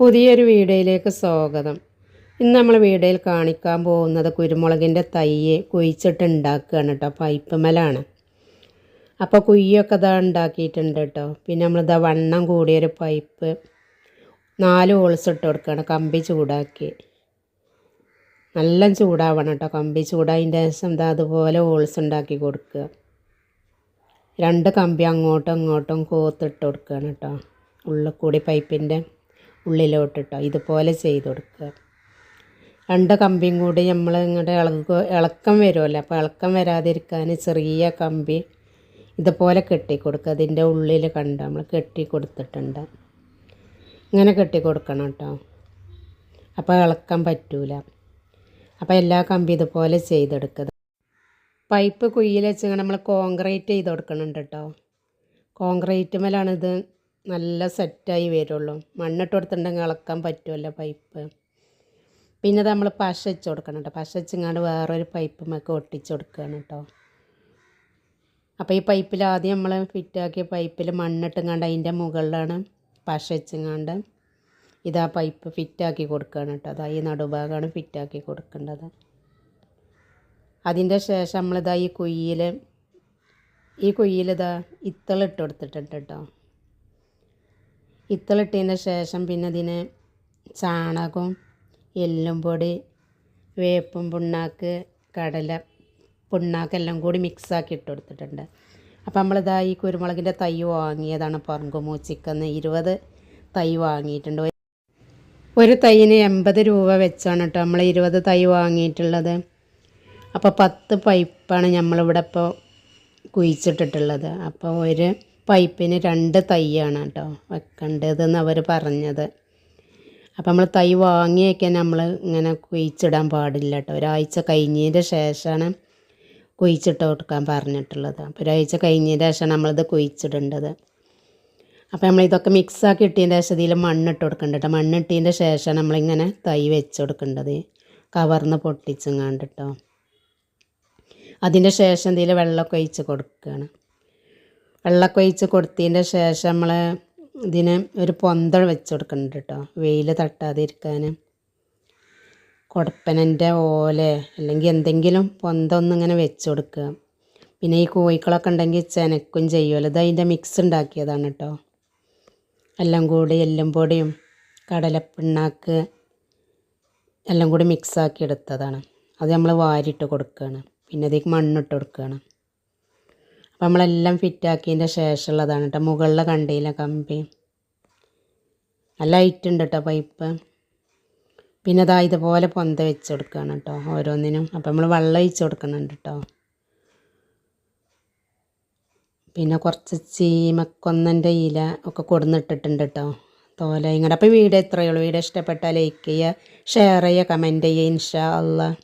പുതിയൊരു വീഡിയോയിലേക്ക് സ്വാഗതം. ഇന്ന് നമ്മൾ വീഡിയോയിൽ കാണിക്കാൻ പോകുന്നത് കുരുമുളകിന്റെ തയ്യെ കുഴിച്ചിട്ട് ഉണ്ടാക്കുകയാണ് കേട്ടോ പൈപ്പ് അപ്പോൾ കുയ്യൊക്കെ ഇതാ ഉണ്ടാക്കിയിട്ടുണ്ട് കേട്ടോ. പിന്നെ നമ്മളിതാ വണ്ണം കൂടിയൊരു പൈപ്പ് നാല് ഹോൾസ് ഇട്ട് കൊടുക്കുകയാണ് കമ്പി ചൂടാക്കി. നല്ല ചൂടാവണം കേട്ടോ കമ്പി ചൂടായതിന്റെ ശേഷം ഇതാ അതുപോലെ ഹോൾസ് ഉണ്ടാക്കി കൊടുക്കുക. രണ്ട് കമ്പി അങ്ങോട്ടും ഇങ്ങോട്ടും കോത്തിട്ട് കൊടുക്കുകയാണ് കേട്ടോ ഉള്ളിൽ കൂടി പൈപ്പിന്റെ ഉള്ളിലോട്ടിട്ടോ ഇതുപോലെ ചെയ്ത് കൊടുക്കുക. രണ്ട് കമ്പിയും കൂടി നമ്മൾ ഇങ്ങോട്ട് ഇളക്ക് ഇളക്കം വരുമല്ലോ അപ്പോൾ ഇളക്കം വരാതിരിക്കാൻ ചെറിയ കമ്പി ഇതുപോലെ കെട്ടി കൊടുക്കുക അതിന്റെ ഉള്ളിൽ കണ്ട് നമ്മൾ കെട്ടി കൊടുത്തിട്ടുണ്ട് ഇങ്ങനെ കെട്ടി കൊടുക്കണം കേട്ടോ. അപ്പോൾ ഇളക്കാൻ പറ്റൂല. അപ്പോൾ എല്ലാ കമ്പി ഇതുപോലെ ചെയ്തെടുക്കുക. പൈപ്പ് കുയ്യിൽ വെച്ച് നമ്മൾ കോൺക്രീറ്റ് ചെയ്ത് കൊടുക്കണുണ്ട് കേട്ടോ. കോൺക്രീറ്റ് മേലാണിത് നല്ല സെറ്റായി വരുള്ളൂ. മണ്ണിട്ട് കൊടുത്തിട്ടുണ്ടെങ്കിൽ ഇളക്കാൻ പറ്റുമല്ലോ പൈപ്പ്. പിന്നെ നമ്മൾ പശ വെച്ച് കൊടുക്കണം കേട്ടോ. പശ വെച്ചിങ്ങാണ്ട് വേറൊരു പൈപ്പ് മൊക്കെ ഒട്ടിച്ച് കൊടുക്കുകയാണ് കേട്ടോ. അപ്പോൾ ഈ പൈപ്പിൽ ആദ്യം നമ്മൾ ഫിറ്റാക്കിയ പൈപ്പിൽ മണ്ണിട്ടുങ്ങാണ്ട് അതിന്റെ മുകളിലാണ് പശ വെച്ചിങ്ങാണ്ട് ഇതാ പൈപ്പ് ഫിറ്റാക്കി കൊടുക്കുകയാണ് കേട്ടോ. അതാ ഈ നടുഭാഗമാണ് ഫിറ്റാക്കി കൊടുക്കേണ്ടത്. അതിന്റെ ശേഷം നമ്മളിതാ ഈ കുയ്യിൽ ഈ കുയ്യിലിതാ ഇത്തളിട്ട് കൊടുത്തിട്ടുണ്ട് കേട്ടോ. ഇത്തളിട്ടതിന് ശേഷം പിന്നെ ഇതിന് ചാണകവും എല്ലും പൊടി വേപ്പും പുണ്ണാക്ക് കടല പുണ്ണാക്കെല്ലാം കൂടി മിക്സാക്കി ഇട്ട് കൊടുത്തിട്ടുണ്ട്. അപ്പം നമ്മളിതാ ഈ കുരുമുളകിന്റെ തൈ വാങ്ങിയതാണ് പറങ്കുമൂച്ചിക്കെന്ന് ഇരുപത് തൈ വാങ്ങിയിട്ടുണ്ട്. ഒരു തൈന് എൺപത് രൂപ വെച്ചാണ് കേട്ടോ നമ്മൾ ഇരുപത് തൈ വാങ്ങിയിട്ടുള്ളത്. അപ്പോൾ പത്ത് പൈപ്പാണ് നമ്മളിവിടെ ഇപ്പോൾ കുഴിച്ചിട്ടിട്ടുള്ളത്. അപ്പോൾ ഒരു പൈപ്പിന് രണ്ട് തൈയാണ് കേട്ടോ വെക്കേണ്ടതെന്ന് അവർ പറഞ്ഞത്. അപ്പം നമ്മൾ തൈ വാങ്ങിയൊക്കെ നമ്മൾ ഇങ്ങനെ കുഴിച്ചിടാൻ പാടില്ല കേട്ടോ. ഒരാഴ്ച കഴിഞ്ഞതിന്റെ ശേഷമാണ് കുഴിച്ചിട്ട് കൊടുക്കാൻ പറഞ്ഞിട്ടുള്ളത്. അപ്പോൾ ഒരാഴ്ച കഴിഞ്ഞതിന്റെ ശേഷമാണ് നമ്മളിത് കുഴിച്ചിടേണ്ടത്. അപ്പോൾ നമ്മൾ ഇതൊക്കെ മിക്സാക്കി ഇട്ടതിന്റെ ശേഷം ഇതിൽ മണ്ണിട്ട് കൊടുക്കേണ്ട കേട്ടോ. മണ്ണിട്ടതിന്റെ ശേഷമാണ് നമ്മളിങ്ങനെ തൈ വെച്ച് കൊടുക്കേണ്ടത്. കവർന്ന് പൊട്ടിച്ചും കണ്ടിട്ടോ അതിന്റെ ശേഷം ഇതിൽ വെള്ളമൊക്കെ ഒഴിച്ച് കൊടുക്കുകയാണ് വെള്ളമൊക്കെ ഒഴിച്ച് കൊടുത്തതിന്റെ ശേഷം നമ്മൾ ഇതിന് ഒരു പൊന്തൾ വെച്ച് കൊടുക്കുന്നുണ്ട് കേട്ടോ. വെയിൽ തട്ടാതിരിക്കാൻ. കുടപ്പനന്റെ ഓല അല്ലെങ്കിൽ എന്തെങ്കിലും പൊന്ത ഒന്നിങ്ങനെ വെച്ച് കൊടുക്കുക. പിന്നെ ഈ കോഴിക്കളൊക്കെ ഉണ്ടെങ്കിൽ ചെനക്കും ചെയ്യുമല്ലോ ഇത് അതിന്റെ മിക്സ് ഉണ്ടാക്കിയതാണ് കേട്ടോ. എല്ലാം കൂടി എല്ലും പൊടിയും കടലപ്പിണ്ണാക്ക് എല്ലാം കൂടി മിക്സാക്കി എടുത്തതാണ്. അത് നമ്മൾ വാരിയിട്ട് കൊടുക്കുകയാണ്. പിന്നെ അതിലേക്ക് മണ്ണിട്ട് കൊടുക്കുകയാണ്. അപ്പോൾ നമ്മളെല്ലാം ഫിറ്റാക്കിയതിന്റെ ശേഷമുള്ളതാണ് കേട്ടോ. മുകളിലെ കണ്ടില്ല കമ്പി. നല്ല ഉണ്ട് കേട്ടോ പൈപ്പ് പിന്നെ അതാ ഇതുപോലെ പൊന്ത വെച്ച് കൊടുക്കുകയാണ് കേട്ടോ ഓരോന്നിനും. അപ്പോൾ നമ്മൾ വെള്ളം ഒഴിച്ച് കൊടുക്കുന്നുണ്ട് കേട്ടോ. പിന്നെ കുറച്ച് ചീമക്കൊന്നന്റെ ഇല ഒക്കെ കൊടുന്നിട്ടിട്ടുണ്ട് കേട്ടോ. തോല ഇങ്ങോട്ട് അപ്പോൾ വീഡിയോ എത്രയുള്ളൂ വീഡിയോ ഇഷ്ടപ്പെട്ടാൽ ലൈക്ക് ചെയ്യുക ഷെയർ ചെയ്യുക കമന്റ് ചെയ്യുക ഇൻഷാ അള്ളാഹ്